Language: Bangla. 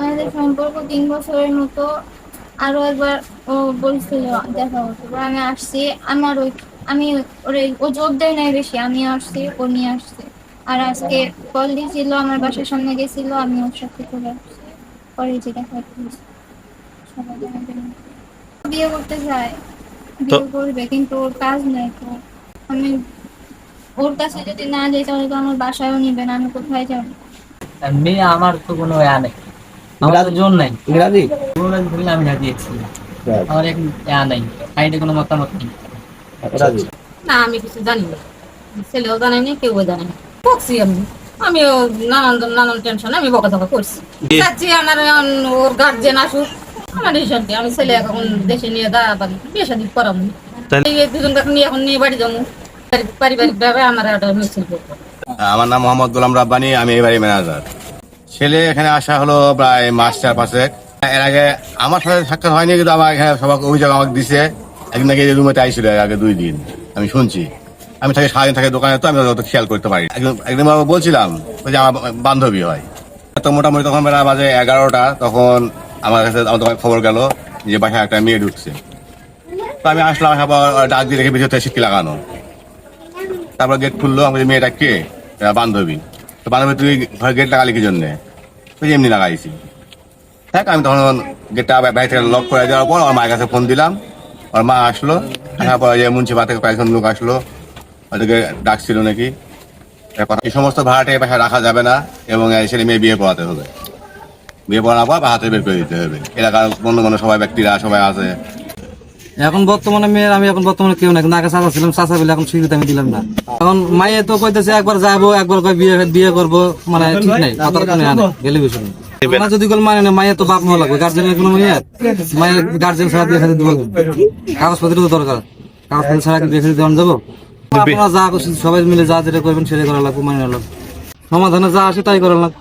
আমাদের সম্পর্ক তিন বছরের মতো আরও একবার ও বলছিল দেখা হতো আমি আসছি। আমার ওই আমি ওরে ও জোর দেয় নাই বেশি। আমি আসছি ও নিয়ে আসছে। আর আজকে কল দিয়েছিল আমার বাসার সামনে গেছিল আমি ওর সাথে চলে আসছি। পরে যে দেখা সবাই বিয়ে করতে চায় বিয়ে করবে কিন্তু ওর কাজ নেই তো। আমি ওর কাছে যদি না যাই তাহলে তো আমার বাসায়ও নিবে না আমি কোথায় যাব? মেয়ে আমার তো কোনো ইয়া নেই। আমার জোর নাই। ইংরাজি? আমি রাজি আছি। আমার এখন ইয়া নাই সাইডে কোনো মতামত নেই। রাজি। না আমি কিছু জানি না। ছেলেও জানে না কেউ জানে না বকছি আমি। আমিও নানান নানান টেনশন আমি বকাঝকা করছি। চাচ্ছি আমার ওর গার্জেন আসুক। আমার হিসাব দিয়ে আমি ছেলে এখন দেশে নিয়ে দাঁড়া পারি। বিয়ে শাদি করাবো এই দুজন কাকে নিয়ে এখন নিয়ে বাড়ি যাব পারিবারিক ভাবে আমার একটা মিছিল করব। আমার নাম মোহাম্মদ গোলাম রাব্বানি আমি এবারে ম্যানেজার ছেলে এখানে আসা হলো প্রায় মাস চার পাঁচেক। এর আগে আমার সাথে সাক্ষাৎ হয়নি, কিন্তু আমার এখানে সবাই অভিযোগ আমাকে দিছে। একদিন এই রুমেতে আইছিল এর আগে দুই দিন। আমি শুনছি। আমি থাকি সারাদিন থাকি দোকানে, তো আমি অত খেয়াল করতে পারি একদিন বলছিলাম যে আমার বান্ধবী হয়। তো মোটামুটি তখন বেলা বাজে এগারোটা, তখন আমার কাছে আমার দোকানে খবর গেল যে বাসায় একটা মেয়ে ঢুকছে। তো আমি আসলাম পর ডাক দিয়ে রেখে ভিতরে সিটকি লাগানো। তারপর গেট খুললো আমাকে মেয়েটা কে? বান্ধবী। তো বান্ধবী তুই ঘরে গেট লাগালি কি জন্যে? তুই এমনি লাগাইছি। দেখ আমি তখন গেটটা বাইরে থেকে লক করে দেওয়ার পর আমার মায়ের কাছে ফোন দিলাম। ওর মা আসলো, আসার পর যে মুন্সিপাল থেকে কয়েকজন লোক আসলো। ওদেরকে ডাকছিল নাকি। এই সমস্ত ভাড়াটে বাসায় রাখা যাবে না এবং ছেলে মেয়ে বিয়ে পড়াতে হবে। বিয়ে পড়ানোর পর হাতে বের করে দিতে হবে। এলাকার বন্ধু বান্ধব সবাই, ব্যক্তিরা সবাই আছে। এখন বর্তমানে মেয়ের আমি এখন বর্তমানে কেউ না কিন্তু আগে চাচা ছিলাম চাচা বলে এখন স্বীকৃতি আমি দিলাম না। এখন মায়ে তো কইতেছে একবার যাব একবার কই বিয়ে বিয়ে করব মানে ঠিক নাই কথার কোনো ইয়া নাই গেলে যদি কোনো মানে না মায়ের তো বাপ মা লাগবে গার্জেনের কোনো মেয়ে মায়ের গার্জেন ছাড়া বিয়ে খেতে দেবো কাগজপত্র তো দরকার। কাগজপত্র ছাড়া কি বিয়ে খেতে দেওয়া যাব? আপনারা যা করছেন সবাই মিলে যা যেটা করবেন করা লাগবে মানে লাগবে। সমাধানে যা আসে তাই করা লাগবে।